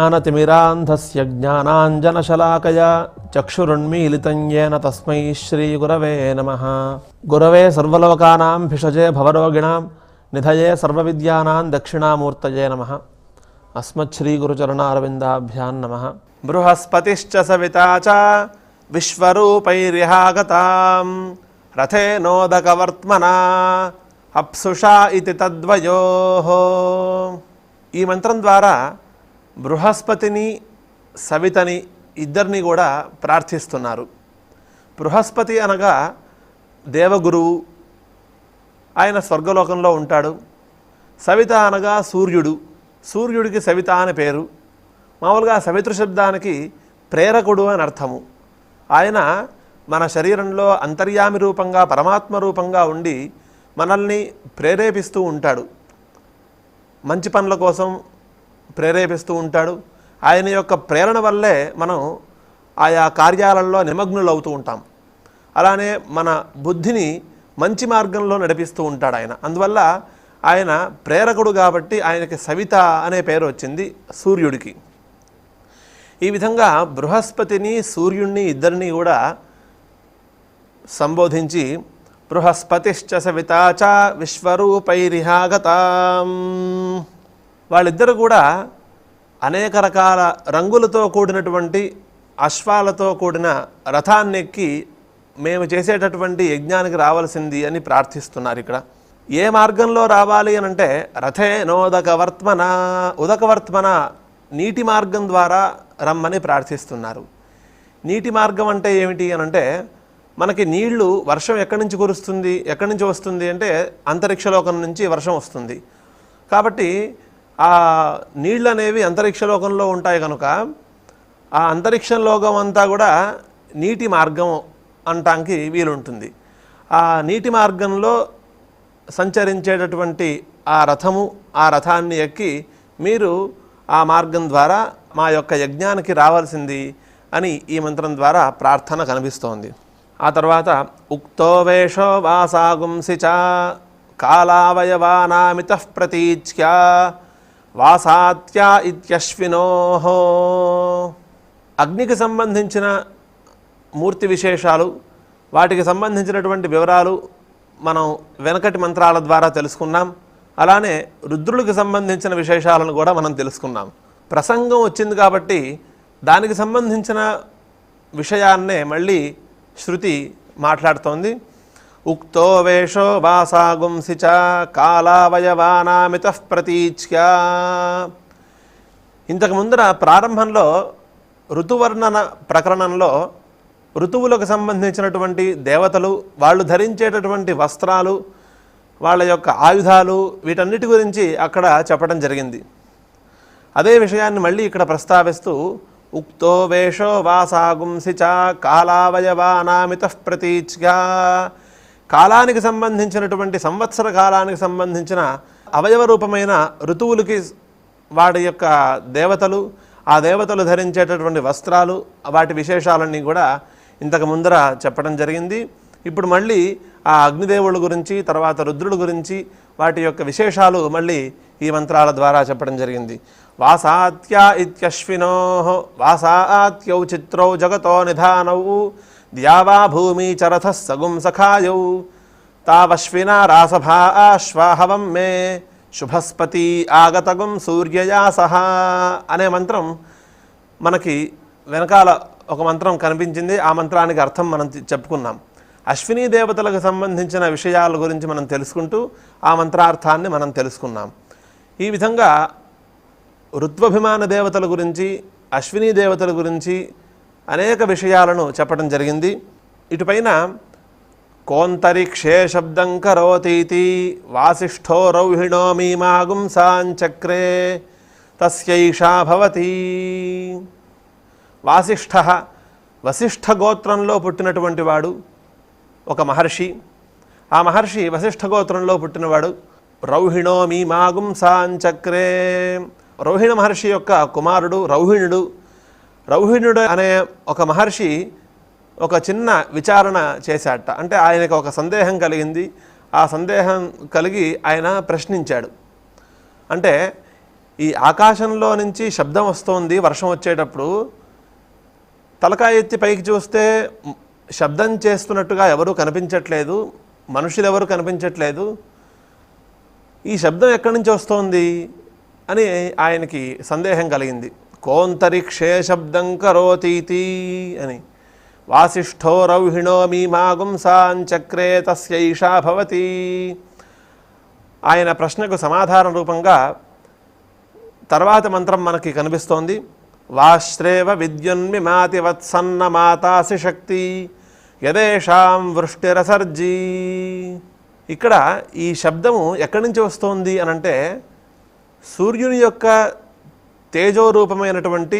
అజ్ఞానతిమిరాంధస్య జ్ఞానాంజనశలాకయా చక్షురున్మీలితం येन తస్మై శ్రీగురవే నమ గురవే సర్వలోకానాం భిషజే భవరోగిణాం నిధయే సర్వవిద్యానాం దక్షిణామూర్తయే నమ అస్మశ్రీగురుచరణారవిందాభ్యాం నమ బృహస్పతిశ్చ సవితా చ విశ్వరూపైర్యహాగతాం రథేనోదకవర్త్మనా అప్సుషా ఇది తద్వయోః ఈ మంత్రం ద్వారా బృహస్పతిని సవితని ఇద్దరిని కూడా ప్రార్థిస్తున్నారు. బృహస్పతి అనగా దేవగురువు. ఆయన స్వర్గలోకంలో ఉంటాడు. సవిత అనగా సూర్యుడు. సూర్యుడికి సవిత అని పేరు. మామూలుగా సవితృ శబ్దానికి ప్రేరకుడు అని అర్థము. ఆయన మన శరీరంలో అంతర్యామి రూపంగా పరమాత్మ రూపంగా ఉండి మనల్ని ప్రేరేపిస్తూ ఉంటాడు. మంచి పనుల కోసం ప్రేరేపిస్తూ ఉంటాడు. ఆయన యొక్క ప్రేరణ వల్లే మనం ఆయా కార్యాలలో నిమగ్నులవుతూ ఉంటాం. అలానే మన బుద్ధిని మంచి మార్గంలో నడిపిస్తూ ఉంటాడు ఆయన. అందువల్ల ఆయన ప్రేరకుడు కాబట్టి ఆయనకి సవిత అనే పేరు వచ్చింది సూర్యుడికి. ఈ విధంగా బృహస్పతిని సూర్యుణ్ణి ఇద్దరిని కూడా సంబోధించి బృహస్పతిశ్చ సవితా చ విశ్వరూపైరిహాగతాం. వాళ్ళిద్దరు కూడా అనేక రకాల రంగులతో కూడినటువంటి అశ్వాలతో కూడిన రథాన్నెక్కి మేము చేసేటటువంటి యజ్ఞానికి రావాల్సింది అని ప్రార్థిస్తున్నారు ఇక్కడ. ఏ మార్గంలో రావాలి అని అంటే రథే నోదకవర్త్మన ఉదకవర్త్మన నీటి మార్గం ద్వారా రమ్మని ప్రార్థిస్తున్నారు. నీటి మార్గం అంటే ఏమిటి అని అంటే మనకి నీళ్ళు వర్షం ఎక్కడి నుంచి కురుస్తుంది ఎక్కడి నుంచి వస్తుంది అంటే అంతరిక్షలోకం నుంచి వర్షం వస్తుంది. కాబట్టి ఆ నీళ్ళు అనేవి అంతరిక్షలోకంలో ఉంటాయి కనుక ఆ అంతరిక్ష లోకం అంతా కూడా నీటి మార్గం అంటానికి వీలుంటుంది. ఆ నీటి మార్గంలో సంచరించేటటువంటి ఆ రథము ఆ రథాన్ని ఎక్కి మీరు ఆ మార్గం ద్వారా మా యొక్క యజ్ఞానికి రావాల్సింది అని ఈ మంత్రం ద్వారా ప్రార్థన కనిపిస్తోంది. ఆ తర్వాత ఉక్తో వేషో వాసాగుంసి చ కాలావయవానామిత ప్రతీచ్యా వాసాత్య ఇత్యశ్వినో. అగ్నికి సంబంధించిన మూర్తి విశేషాలు వాటికి సంబంధించినటువంటి వివరాలు మనం వెనకటి మంత్రాల ద్వారా తెలుసుకున్నాం. అలానే రుద్రులకు సంబంధించిన విశేషాలను కూడా మనం తెలుసుకున్నాం. ప్రసంగం వచ్చింది కాబట్టి దానికి సంబంధించిన విషయాన్నే మళ్ళీ శృతి మాట్లాడుతోంది. ఉక్తో వేషో వాసాగుంసి చ కాలావయవానామిత ప్రతీచ్య ఇంతకు ముందర ప్రారంభంలో ఋతువర్ణన ప్రకరణంలో ఋతువులకు సంబంధించినటువంటి దేవతలు వాళ్ళు ధరించేటటువంటి వస్త్రాలు వాళ్ళ యొక్క ఆయుధాలు వీటన్నిటి గురించి అక్కడ చెప్పడం జరిగింది. అదే విషయాన్ని మళ్ళీ ఇక్కడ ప్రస్తావిస్తూ ఉక్తో వేషో వాసాగుంసి చ కాలావయవానామిత ప్రతీచ్గా కాలానికి సంబంధించినటువంటి సంవత్సర కాలానికి సంబంధించిన అవయవ రూపమైన ఋతువులకి వాటి యొక్క దేవతలు ఆ దేవతలు ధరించేటటువంటి వస్త్రాలు వాటి విశేషాలన్నీ కూడా ఇంతకు ముందర చెప్పడం జరిగింది. ఇప్పుడు మళ్ళీ ఆ అగ్నిదేవుల గురించి తర్వాత రుద్రుల గురించి వాటి యొక్క విశేషాలు మళ్ళీ ఈ మంత్రాల ద్వారా చెప్పడం జరిగింది. వాసాత్య ఇత్యశ్వినో వాసాత్యౌ చిత్రౌ జగతో నిధానౌ ద్యావా భూమి చరథ సగుం సఖాయౌ. తావశ్వినా రాసభా శ్వాహవం మే. శుభస్పతి ఆగతగుం సూర్యయా సహా అనే మంత్రం మనకి వెనకాల ఒక మంత్రం కనిపించింది. ఆ మంత్రానికి అర్థం మనం చెప్పుకున్నాం. అశ్వినీ దేవతలకు సంబంధించిన విషయాల గురించి మనం తెలుసుకుంటూ ఆ మంత్రార్థాన్ని మనం తెలుసుకున్నాం. ఈ విధంగా ఋత్వభిమాన దేవతల గురించి అశ్వినీ దేవతల గురించి అనేక విషయాలను చెప్పడం జరిగింది. ఇటుపైన కోంతరిక్షే శబ్దం కరోతీతి వాసిష్ఠో రౌహిణో మీమాగుంసాంచక్రే తస్యైషా భవతి. వాసిష్ఠ వసిష్ఠ గోత్రంలో పుట్టినటువంటి వాడు ఒక మహర్షి. ఆ మహర్షి వశిష్ఠ గోత్రంలో పుట్టినవాడు రౌహిణో మీమాగుంసాంచక్రే రౌహిణ మహర్షి యొక్క కుమారుడు రౌహిణుడు రౌహిణుడు అనే ఒక మహర్షి ఒక చిన్న విచారణ చేశాట అంటే ఆయనకు ఒక సందేహం కలిగింది. ఆ సందేహం కలిగి ఆయన ప్రశ్నించాడు. అంటే ఈ ఆకాశంలో నుంచి శబ్దం వస్తోంది వర్షం వచ్చేటప్పుడు. తలకాయ ఎత్తి పైకి చూస్తే శబ్దం చేస్తున్నట్టుగా ఎవరూ కనిపించట్లేదు. మనుషులు ఎవరు కనిపించట్లేదు. ఈ శబ్దం ఎక్కడి నుంచి వస్తోంది అని ఆయనకి సందేహం కలిగింది. కోంతరిక్షే శబ్దం కరోతీతి అని. వాసిష్ఠో రౌహిణో మీమాగుంసాంచక్రే తస్యైషా భవతి. ఆయన ప్రశ్నకు సమాధాన రూపంగా తర్వాత మంత్రం మనకి కనిపిస్తోంది. వాశ్రేవ విద్యున్మిమాతి వత్సన్న మాతాసి శక్తి యదేషాం వృష్టిరసర్జీ. ఇక్కడ ఈ శబ్దము ఎక్కడి నుంచి వస్తోంది అనంటే సూర్యుని యొక్క తేజోరూపమైనటువంటి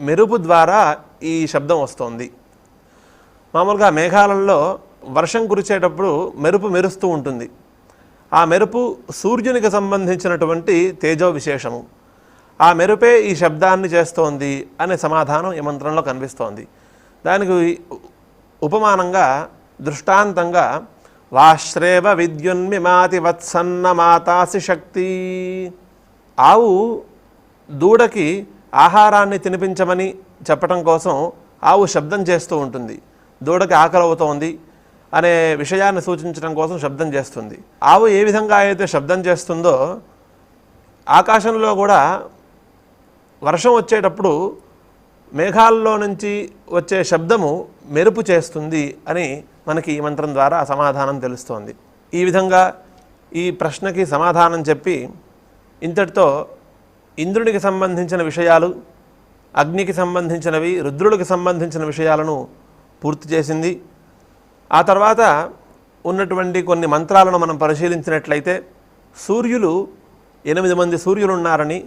మెరుపు ద్వారా ఈ శబ్దం వస్తోంది. మామూలుగా మేఘాలలో వర్షం కురిచేటప్పుడు మెరుపు మెరుస్తూ ఉంటుంది. ఆ మెరుపు సూర్యునికి సంబంధించినటువంటి తేజో విశేషము ఆ మెరుపే ఈ శబ్దాన్ని చేస్తోంది అనే సమాధానం ఈ మంత్రంలో కనిపిస్తోంది. దానికి ఉపమానంగా దృష్టాంతంగా వాశ్రేవ విద్యున్మిమాతి వత్సన్న మాతాసి శక్తి ఆవు దూడకి ఆహారాన్ని తినిపించమని చెప్పటం కోసం ఆవు శబ్దం చేస్తూ ఉంటుంది. దూడకి ఆకలి అవుతోంది అనే విషయాన్ని సూచించడం కోసం శబ్దం చేస్తుంది. ఆవు ఏ విధంగా అయితే శబ్దం చేస్తుందో ఆకాశంలో కూడా వర్షం వచ్చేటప్పుడు మేఘాల్లో నుంచి వచ్చే శబ్దము మెరుపు చేస్తుంది అని మనకి ఈ మంత్రం ద్వారా సమాధానం తెలుస్తోంది. ఈ విధంగా ఈ ప్రశ్నకి సమాధానం చెప్పి ఇంతటితో ఇంద్రునికి సంబంధించిన విషయాలు అగ్నికి సంబంధించినవి రుద్రుడికి సంబంధించిన విషయాలను పూర్తి చేసింది. ఆ తర్వాత ఉన్నటువంటి కొన్ని మంత్రాలను మనం పరిశీలించినట్లయితే సూర్యులు ఎనిమిది మంది సూర్యులు ఉన్నారని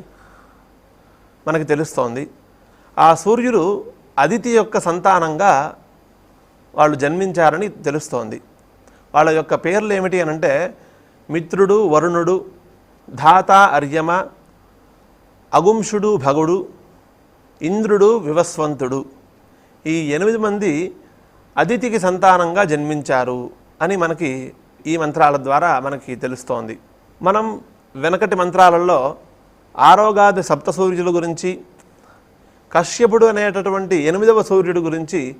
మనకి తెలుస్తోంది. ఆ సూర్యులు అదితి యొక్క సంతానంగా వాళ్ళు జన్మించారని తెలుస్తోంది. వాళ్ళ యొక్క పేర్లు ఏమిటి అని అంటే మిత్రుడు వరుణుడు ధాత అర్యమ అగుంషుడు భగుడు ఇంద్రుడు వివస్వంతుడు. ఈ ఎనిమిది మంది అదితికి సంతానంగా జన్మించారు అని మనకి ఈ మంత్రాల ద్వారా మనకి తెలుస్తోంది. మనం వెనకటి మంత్రాలలో ఆరోగాది సప్త సూర్యుల గురించి కశ్యపుడు అనేటటువంటి ఎనిమిదవ సూర్యుడు గురించి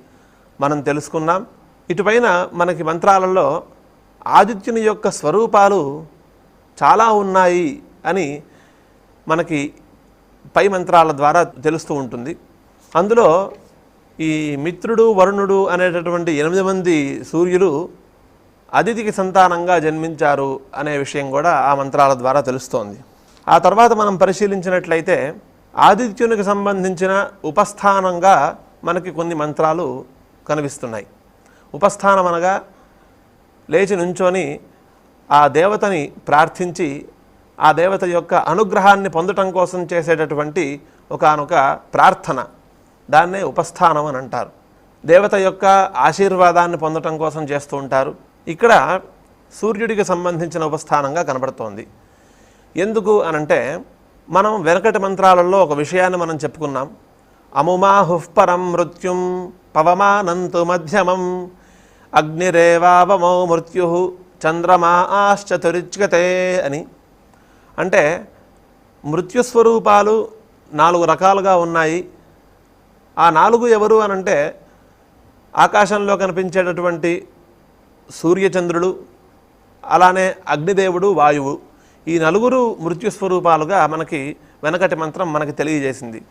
మనం తెలుసుకున్నాం. ఇటుపైన మనకి మంత్రాలలో ఆదిత్యుని యొక్క స్వరూపాలు చాలా ఉన్నాయి అని మనకి పై మంత్రాల ద్వారా తెలుస్తూ ఉంటుంది. అందులో ఈ మిత్రుడు వరుణుడు అనేటటువంటి ఎనిమిది మంది సూర్యులు అతిథికి సంతానంగా జన్మించారు అనే విషయం కూడా ఆ మంత్రాల ద్వారా తెలుస్తోంది. ఆ తర్వాత మనం పరిశీలించినట్లయితే ఆదిత్యునికి సంబంధించిన ఉపస్థానంగా మనకి కొన్ని మంత్రాలు కనిపిస్తున్నాయి. ఉపస్థానం అనగా లేచి నుంచొని ఆ దేవతని ప్రార్థించి ఆ దేవత యొక్క అనుగ్రహాన్ని పొందటం కోసం చేసేటటువంటి ఒకానొక ప్రార్థన. దాన్నే ఉపస్థానం అని అంటారు. దేవత యొక్క ఆశీర్వాదాన్ని పొందటం కోసం చేస్తూ ఉంటారు. ఇక్కడ సూర్యుడికి సంబంధించిన ఉపస్థానంగా కనబడుతోంది. ఎందుకు అనంటే మనం వెనకటి మంత్రాలలో ఒక విషయాన్ని మనం చెప్పుకున్నాం. అముమా పరం మృత్యుం పవమానంతు మధ్యమం అగ్నిరేవావమో మృత్యు చంద్రమా ఆశ్చతురిచ్యతే అని. అంటే మృత్యుస్వరూపాలు నాలుగు రకాలుగా ఉన్నాయి. ఆ నాలుగు ఎవరు అనంటే ఆకాశంలో కనిపించేటటువంటి సూర్యచంద్రుడు అలానే అగ్నిదేవుడు వాయువు. ఈ నలుగురు మృత్యుస్వరూపాలుగా మనకి వెనకటి మంత్రం మనకి తెలియజేసింది.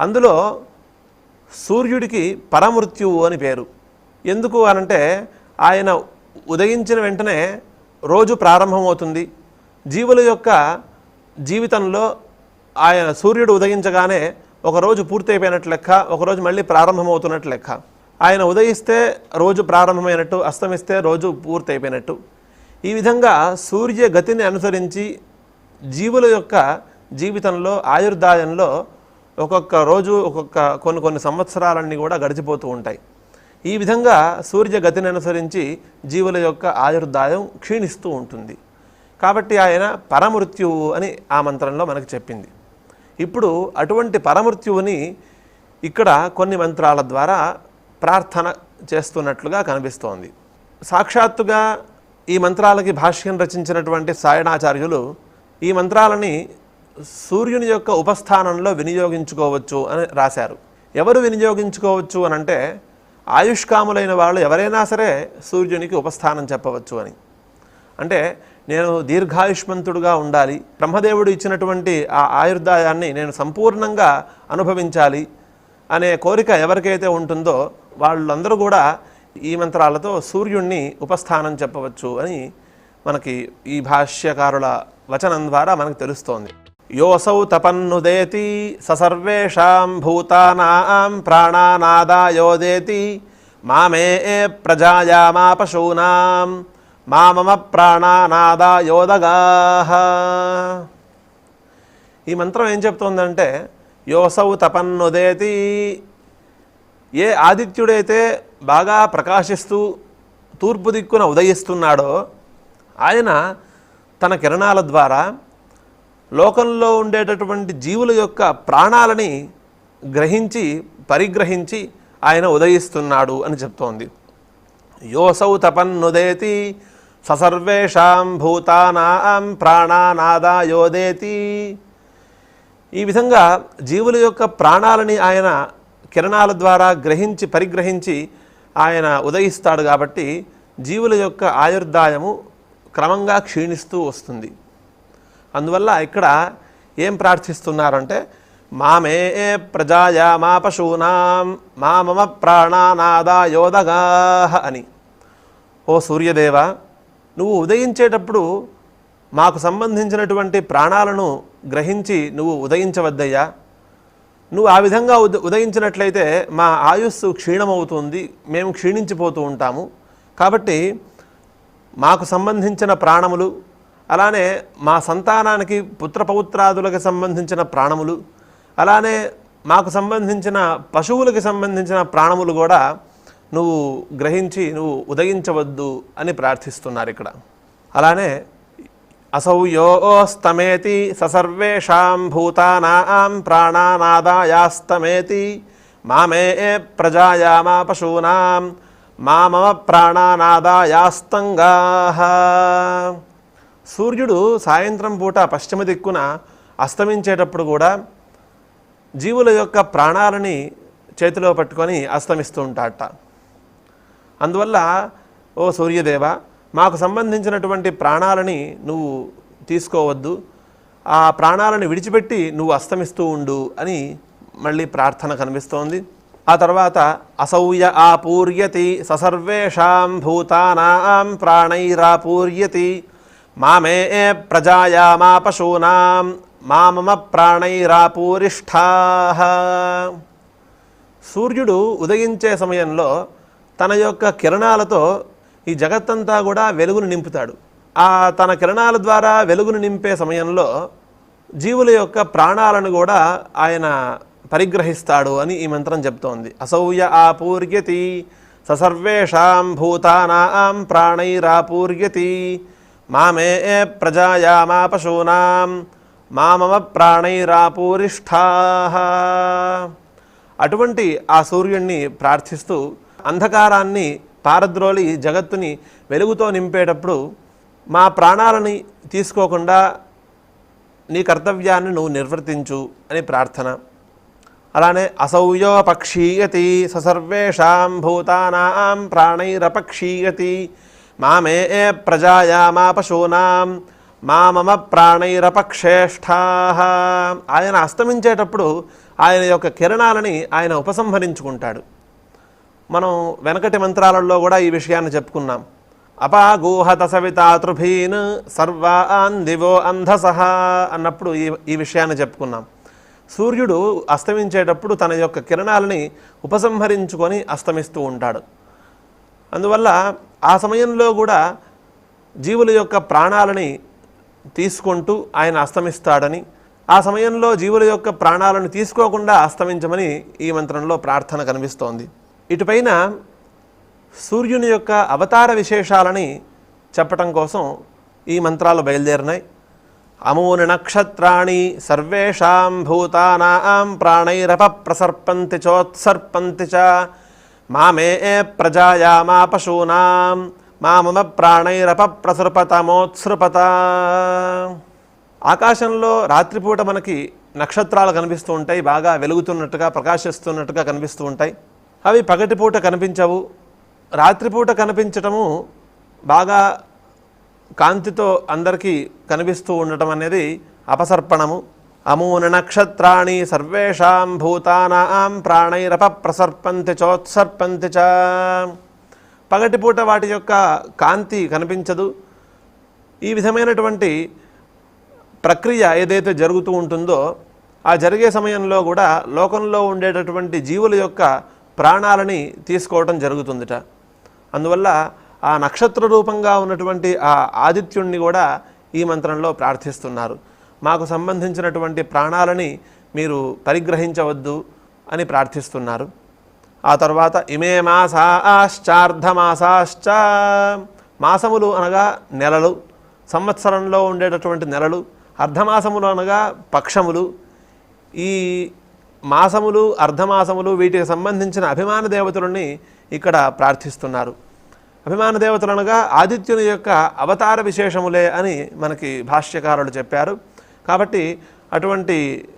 అందులో సూర్యుడికి పరమృత్యువు అని పేరు. ఎందుకు అనంటే ఆయన ఉదయించిన వెంటనే రోజు ప్రారంభమవుతుంది. జీవుల యొక్క జీవితంలో ఆయన సూర్యుడు ఉదయించగానే ఒకరోజు పూర్తయిపోయినట్లు లెక్క ఒకరోజు మళ్ళీ ప్రారంభమవుతున్నట్టు లెక్క. ఆయన ఉదయిస్తే రోజు ప్రారంభమైనట్టు అస్తమిస్తే రోజు పూర్తయిపోయినట్టు. ఈ విధంగా సూర్య గతిని అనుసరించి జీవుల యొక్క జీవితంలో ఆయుర్దాయంలో ఒక్కొక్క రోజు ఒక్కొక్క కొన్ని కొన్ని సంవత్సరాలన్నీ కూడా గడిచిపోతూ ఉంటాయి. ఈ విధంగా సూర్య గతిని అనుసరించి జీవుల యొక్క ఆయుర్దాయం క్షీణిస్తూ ఉంటుంది. కాబట్టి ఆయన పరమృత్యువు అని ఆ మంత్రంలో మనకు చెప్పింది. ఇప్పుడు అటువంటి పరమృత్యువుని ఇక్కడ కొన్ని మంత్రాల ద్వారా ప్రార్థన చేస్తున్నట్లుగా కనిపిస్తోంది. సాక్షాత్తుగా ఈ మంత్రాలకి భాష్యం రచించినటువంటి సాయణాచార్యులు ఈ మంత్రాలని సూర్యుని యొక్క ఉపస్థానంలో వినియోగించుకోవచ్చు అని రాశారు. ఎవరు వినియోగించుకోవచ్చు అని అంటే ఆయుష్కాములైన వాళ్ళు ఎవరైనా సరే సూర్యునికి ఉపస్థానం చెప్పవచ్చు అని. అంటే నేను దీర్ఘాయుష్మంతుడుగా ఉండాలి బ్రహ్మదేవుడు ఇచ్చినటువంటి ఆ ఆయుర్దాయాన్ని నేను సంపూర్ణంగా అనుభవించాలి అనే కోరిక ఎవరికైతే ఉంటుందో వాళ్ళందరూ కూడా ఈ మంత్రాలతో సూర్యుణ్ణి ఉపస్థానం చెప్పవచ్చు అని మనకి ఈ భాష్యకారుల వచనం ద్వారా మనకు తెలుస్తోంది. యోసౌ తపన్నుదేతి ససర్వేషాం భూతానాం ప్రాణానాదాయోదేతి మామే ప్రజాయామా పశూనాం మా మామమ ప్రాణానాదాయోదగా ఈ మంత్రం ఏం చెప్తోందంటే యోసౌ తపన్నుదేతి ఏ ఆదిత్యుడైతే బాగా ప్రకాశిస్తూ తూర్పు దిక్కున ఉదయిస్తున్నాడో ఆయన తన కిరణాల ద్వారా లోకంలో ఉండేటటువంటి జీవుల యొక్క ప్రాణాలని గ్రహించి పరిగ్రహించి ఆయన ఉదయిస్తున్నాడు అని చెప్తోంది. యోసౌ తపన్నుదేతి ససర్వేషాం భూతానాం ప్రాణానాదాయోదేతి ఈ విధంగా జీవుల యొక్క ప్రాణాలని ఆయన కిరణాల ద్వారా గ్రహించి పరిగ్రహించి ఆయన ఉదయిస్తాడు కాబట్టి జీవుల యొక్క ఆయుర్దాయము క్రమంగా క్షీణిస్తూ వస్తుంది. అందువల్ల ఇక్కడ ఏం ప్రార్థిస్తున్నారంటే మామే ప్రజాయా మా పశూనాం మా మమ ప్రాణానాదాయోదగా అని. ఓ సూర్యదేవ నువ్వు ఉదయించేటప్పుడు మాకు సంబంధించినటువంటి ప్రాణాలను గ్రహించి నువ్వు ఉదయించవద్దయ్యా. నువ్వు ఆ విధంగా ఉద ఉదయించినట్లయితే మా ఆయుస్సు క్షీణమవుతుంది మేము క్షీణించిపోతూ ఉంటాము. కాబట్టి మాకు సంబంధించిన ప్రాణములు అలానే మా సంతానానికి పుత్రపౌత్రాదులకు సంబంధించిన ప్రాణములు అలానే మాకు సంబంధించిన పశువులకు సంబంధించిన ప్రాణములు కూడా నువ్వు గ్రహించి నువ్వు ఉదయించవద్దు అని ప్రార్థిస్తున్నారు ఇక్కడ. అలానే అసౌ యోస్తమేతి ససర్వేషాం భూతానాం ప్రాణానాదాయాస్తమేతి మామే ప్రజాయామా పశూనాం మా మమ ప్రాణానాదాయాస్తంగా. సూర్యుడు సాయంత్రం పూట పశ్చిమ దిక్కున అస్తమించేటప్పుడు కూడా జీవుల యొక్క ప్రాణాలని చేతిలో పట్టుకొని అస్తమిస్తూ ఉంటాడట. అందువల్ల ఓ సూర్యదేవ మాకు సంబంధించినటువంటి ప్రాణాలని నువ్వు తీసుకోవద్దు. ఆ ప్రాణాలను విడిచిపెట్టి నువ్వు అస్తమిస్తూ ఉండు అని మళ్ళీ ప్రార్థన కనిపిస్తోంది. ఆ తర్వాత అసౌయ ఆపూర్యతి ససర్వేషాం భూతానాం ప్రాణైరాపూర్యతి మామే ప్రజాయామా పశూనాం మామమ ప్రాణైరాపూరిష్ఠా. సూర్యుడు ఉదయించే సమయంలో తన యొక్క కిరణాలతో ఈ జగత్తంతా కూడా వెలుగును నింపుతాడు. ఆ తన కిరణాల ద్వారా వెలుగును నింపే సమయంలో జీవుల యొక్క ప్రాణాలను కూడా ఆయన పరిగ్రహిస్తాడు అని ఈ మంత్రం చెప్తోంది. అసౌయ ఆపూర్యతి ససర్వేషాం భూతానాం ప్రాణైరాపూర్యతి మామే ప్రజాయామా పశూనాం మామమ ప్రాణైరాపూరిష్ఠా. అటువంటి ఆ సూర్యుణ్ణి ప్రార్థిస్తూ అంధకారాన్ని పారద్రోలి జగత్తుని వెలుగుతో నింపేటప్పుడు మా ప్రాణాలని తీసుకోకుండా నీ కర్తవ్యాన్ని నువ్వు నిర్వర్తించు అని ప్రార్థన. అలానే అసౌయో పక్షీయతి ససర్వేషాం భూతానాం ప్రాణైరపక్షీయతి. మామే ప్రజాయామా పశూనాం మా మమ ప్రాణైరపక్షేష్ఠా. ఆయన అస్తమించేటప్పుడు ఆయన యొక్క కిరణాలని ఆయన ఉపసంహరించుకుంటాడు. మనం వెనకటి మంత్రాలలో కూడా ఈ విషయాన్ని చెప్పుకున్నాం. అపాగూహత సవితాతృభీన్ సర్వాన్ దివో అంధసహ అన్నప్పుడు ఈ ఈ విషయాన్ని చెప్పుకున్నాం. సూర్యుడు అస్తమించేటప్పుడు తన యొక్క కిరణాలని ఉపసంహరించుకొని అస్తమిస్తూ ఉంటాడు. అందువల్ల ఆ సమయంలో కూడా జీవుల యొక్క ప్రాణాలని తీసుకుంటూ ఆయన అస్తమిస్తాడని ఆ సమయంలో జీవుల యొక్క ప్రాణాలను తీసుకోకుండా అస్తమించమని ఈ మంత్రంలో ప్రార్థన కనిపిస్తోంది. ఇటుపైన సూర్యుని యొక్క అవతార విశేషాలని చెప్పటం కోసం ఈ మంత్రాలు బయలుదేరినాయి. అమూని నక్షత్రాణి సర్వేషాం భూతానాం ప్రాణైరప ప్రసర్పంతి చోత్సర్పంతి చ మామే ప్రజాయామా పశూనాం మా మమ ప్రాణైరప ప్రసృపతమోత్సృపత ఆకాశంలో రాత్రిపూట మనకి నక్షత్రాలు కనిపిస్తూ ఉంటాయి బాగా వెలుగుతున్నట్టుగా ప్రకాశిస్తున్నట్టుగా కనిపిస్తూ ఉంటాయి. అవి పగటిపూట కనిపించవు. రాత్రిపూట కనిపించటము బాగా కాంతితో అందరికీ కనిపిస్తూ ఉండటం అనేది అపసర్పణము. అమూన నక్షత్రాణి సర్వేషాం భూతానాం ప్రాణైరప ప్రసర్పంతి చోత్సర్పంతి చ. పగటిపూట వాటి యొక్క కాంతి కనిపించదు. ఈ విధమైనటువంటి ప్రక్రియ ఏదైతే జరుగుతూ ఉంటుందో ఆ జరిగే సమయంలో కూడా లోకంలో ఉండేటటువంటి జీవుల యొక్క ప్రాణాలని తీసుకోవటం జరుగుతుందిట. అందువల్ల ఆ నక్షత్ర రూపంగా ఉన్నటువంటి ఆ ఆదిత్యుణ్ణి కూడా ఈ మంత్రంలో ప్రార్థిస్తున్నారు. మాకు సంబంధించినటువంటి ప్రాణాలని మీరు పరిగ్రహించవద్దు అని ప్రార్థిస్తున్నారు. ఆ తర్వాత ఇమే మాసాశ్చార్ధమాసాశ్చ మాసములు అనగా నెలలు సంవత్సరంలో ఉండేటటువంటి నెలలు అర్ధమాసములు అనగా పక్షములు. ఈ మాసములు అర్ధమాసములు వీటికి సంబంధించిన అభిమాన దేవతలని ఇక్కడ ప్రార్థిస్తున్నారు. అభిమాన దేవతలు అనగా ఆదిత్యుని యొక్క అవతార విశేషములే అని మనకి భాష్యకారులు చెప్పారు. కాబట్టి అటువంటి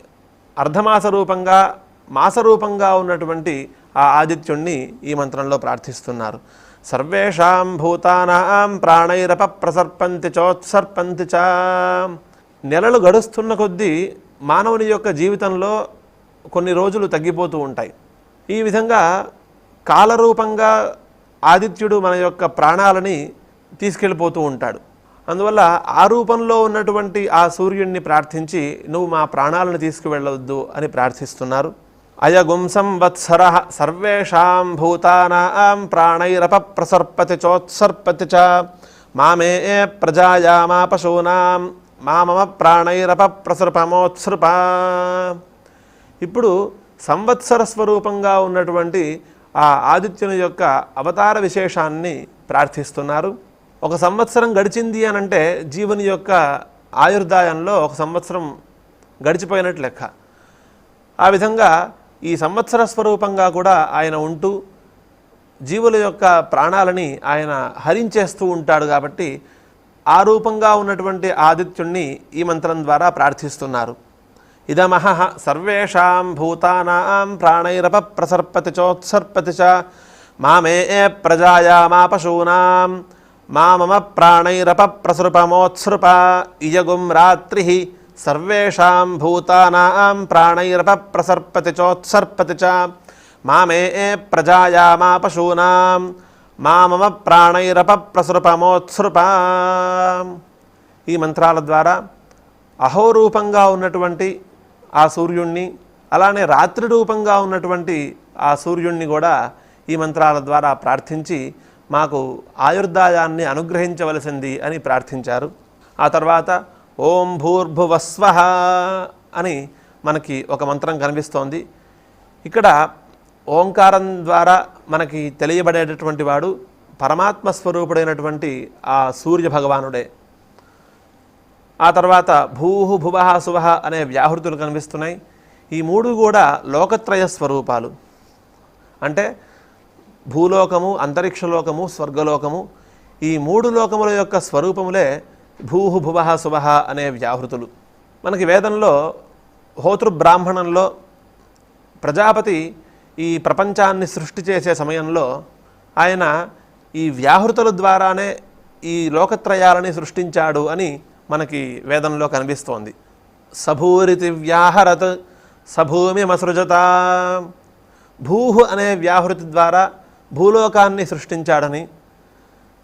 అర్ధమాస రూపంగా మాసరూపంగా ఉన్నటువంటి ఆ ఆదిత్యుణ్ణి ఈ మంత్రంలో ప్రార్థిస్తున్నారు. సర్వేషాం భూతానాం ప్రాణైరప ప్రసర్పంతి చోత్సర్పంతి చ. నెలలు గడుస్తున్న కొద్దీ మానవుని యొక్క జీవితంలో కొన్ని రోజులు తగ్గిపోతూ ఉంటాయి. ఈ విధంగా కాలరూపంగా ఆదిత్యుడు మన యొక్క ప్రాణాలని తీసుకెళ్ళిపోతూ ఉంటాడు. అందువల్ల ఆ రూపంలో ఉన్నటువంటి ఆ సూర్యుడిని ప్రార్థించి నువ్వు మా ప్రాణాలను తీసుకువెళ్ళవద్దు అని ప్రార్థిస్తున్నారు. అయగుం సంవత్సర సర్వేషాం భూతానాం ప్రాణైరప ప్రసర్పతి చోత్సర్పతి చ మామే ప్రజాయా మా పశూనాం మామమ ప్రాణైరప ప్రసృపమోత్సృప ఇప్పుడు సంవత్సర స్వరూపంగా ఉన్నటువంటి ఆ ఆదిత్యుని యొక్క అవతార విశేషాన్ని ప్రార్థిస్తున్నారు. ఒక సంవత్సరం గడిచింది అని అంటే జీవుని యొక్క ఆయుర్దాయంలో ఒక సంవత్సరం గడిచిపోయినట్లు లెక్క. ఆ విధంగా ఈ సంవత్సర స్వరూపంగా కూడా ఆయన ఉంటూ జీవుల యొక్క ప్రాణాలని ఆయన హరించేస్తూ ఉంటాడు కాబట్టి ఆ రూపంగా ఉన్నటువంటి ఆదిత్యుణ్ణి ఈ మంత్రం ద్వారా ప్రార్థిస్తున్నారు. ఇదమహ సర్వేషాం భూతానాం ప్రాణైరప ప్రసర్పతి చోత్సర్పతి చ మామే ప్రజాయా మా పశూనాం మా మమ ప్రాణైరప ప్రసృపమోత్సృప ఇయగుం రాత్రి. సర్వేషాం భూతానాం ప్రాణైరప ప్రసర్పతి చోత్సర్పతి చ మామే ప్రజాయా మా పశూనాం మా మమ ప్రాణైరప ప్రసృపమోత్సృప ఈ మంత్రాల ద్వారా అహోరూపంగా ఉన్నటువంటి ఆ సూర్యుణ్ణి అలానే రాత్రి రూపంగా ఉన్నటువంటి ఆ సూర్యుణ్ణి కూడా ఈ మంత్రాల ద్వారా ప్రార్థించి మాకు ఆయుర్దాయాన్ని అనుగ్రహించవలసింది అని ప్రార్థించారు. ఆ తర్వాత ఓం భూర్భువస్వ అని మనకి ఒక మంత్రం కనిపిస్తోంది. ఇక్కడ ఓంకారం ద్వారా మనకి తెలియబడేటటువంటి వాడు పరమాత్మ స్వరూపుడైనటువంటి ఆ సూర్య భగవానుడే. ఆ తర్వాత భూహు భువహ సువహ అనే వ్యాహృతులు కనిపిస్తున్నాయి. ఈ మూడు కూడా లోకత్రయ స్వరూపాలు. అంటే భూలోకము అంతరిక్షలోకము స్వర్గలోకము ఈ మూడు లోకముల యొక్క స్వరూపములే భూహు భువహ సువహ అనే వ్యాహృతులు. మనకి వేదంలో హోతృ బ్రాహ్మణంలో ప్రజాపతి ఈ ప్రపంచాన్ని సృష్టి చేసే సమయంలో ఆయన ఈ వ్యాహృతుల ద్వారానే ఈ లోకత్రయాలని సృష్టించాడు అని మనకి వేదంలో కనిపిస్తోంది. సభూరితి వ్యాహరత్ సభూమి సభూమిమసృజత భూహు అనే వ్యాహృతి ద్వారా భూలోకాన్ని సృష్టించాడని.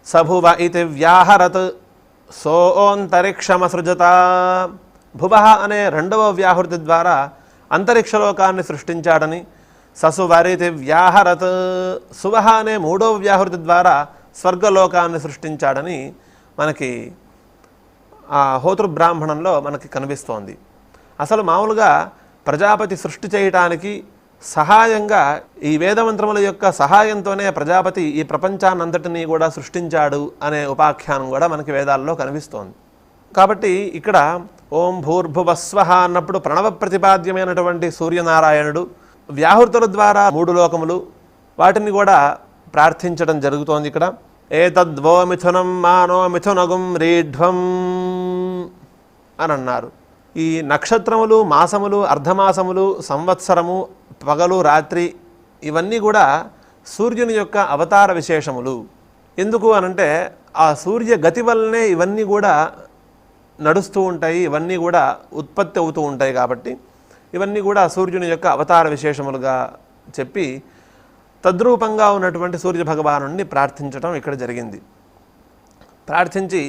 సభువ ఇది వ్యాహరత్ సోంతరిక్షమసృజత భువ అనే రెండవ వ్యాహృతి ద్వారా అంతరిక్షలోకాన్ని సృష్టించాడని. ససువరితి వ్యాహరత్ సువహ అనే మూడవ వ్యాహృతి ద్వారా స్వర్గలోకాన్ని సృష్టించాడని మనకి ఆ హోతృ బ్రాహ్మణంలో మనకి కనిపిస్తోంది. అసలు మామూలుగా ప్రజాపతి సృష్టి చేయటానికి సహాయంగా ఈ వేదమంత్రముల యొక్క సహాయంతోనే ప్రజాపతి ఈ ప్రపంచాన్నంతటినీ కూడా సృష్టించాడు అనే ఉపాఖ్యానం కూడా మనకి వేదాల్లో కనిపిస్తోంది. కాబట్టి ఇక్కడ ఓం భూర్భువస్వహ అన్నప్పుడు ప్రణవ ప్రతిపాద్యమైనటువంటి సూర్యనారాయణుడు వ్యాహృతుల ద్వారా మూడు లోకములు వాటిని కూడా ప్రార్థించడం జరుగుతోంది ఇక్కడ. ఏతద్వో మిథునం మానో మిథునగుం రీఢ్వం అని అన్నారు ఈ నక్షత్రములు మాసములు అర్ధమాసములు సంవత్సరము పగలు రాత్రి ఇవన్నీ కూడా సూర్యుని యొక్క అవతార విశేషములు. ఎందుకు అనంటే ఆ సూర్య గతి వల్లనే ఇవన్నీ కూడా నడుస్తూ ఉంటాయి ఇవన్నీ కూడా ఉత్పత్తి అవుతూ ఉంటాయి కాబట్టి ఇవన్నీ కూడా సూర్యుని యొక్క అవతార విశేషములుగా చెప్పి తద్రూపంగా ఉన్నటువంటి సూర్య భగవాను ప్రార్థించడం ఇక్కడ జరిగింది. ప్రార్థించి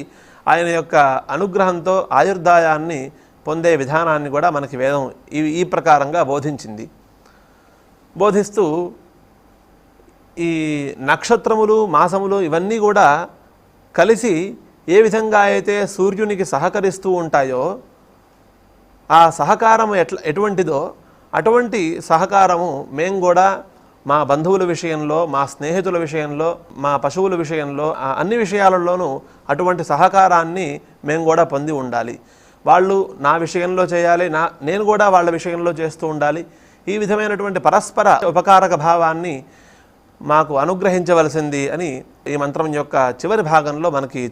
ఆయన యొక్క అనుగ్రహంతో ఆయుర్దాయాన్ని పొందే విధానాన్ని కూడా మనకి వేదం ఈ ఈ ప్రకారంగా బోధించింది. బోధిస్తూ ఈ నక్షత్రములు మాసములు ఇవన్నీ కూడా కలిసి ఏ విధంగా అయితే సూర్యునికి సహకరిస్తూ ఉంటాయో ఆ సహకారం ఎట్ల ఎటువంటిదో అటువంటి సహకారము మేము కూడా మా బంధువుల విషయంలో మా స్నేహితుల విషయంలో మా పశువుల విషయంలో అన్ని విషయాలలోనూ అటువంటి సహకారాన్ని మేము కూడా పొంది ఉండాలి. వాళ్ళు నా విషయంలో చేయాలి నా నేను కూడా వాళ్ళ విషయంలో చేస్తూ ఉండాలి. ఈ విధమైనటువంటి పరస్పర ఉపకారక భావాన్ని మాకు అనుగ్రహించవలసింది అని ఈ మంత్రం యొక్క చివరి భాగంలో మనకి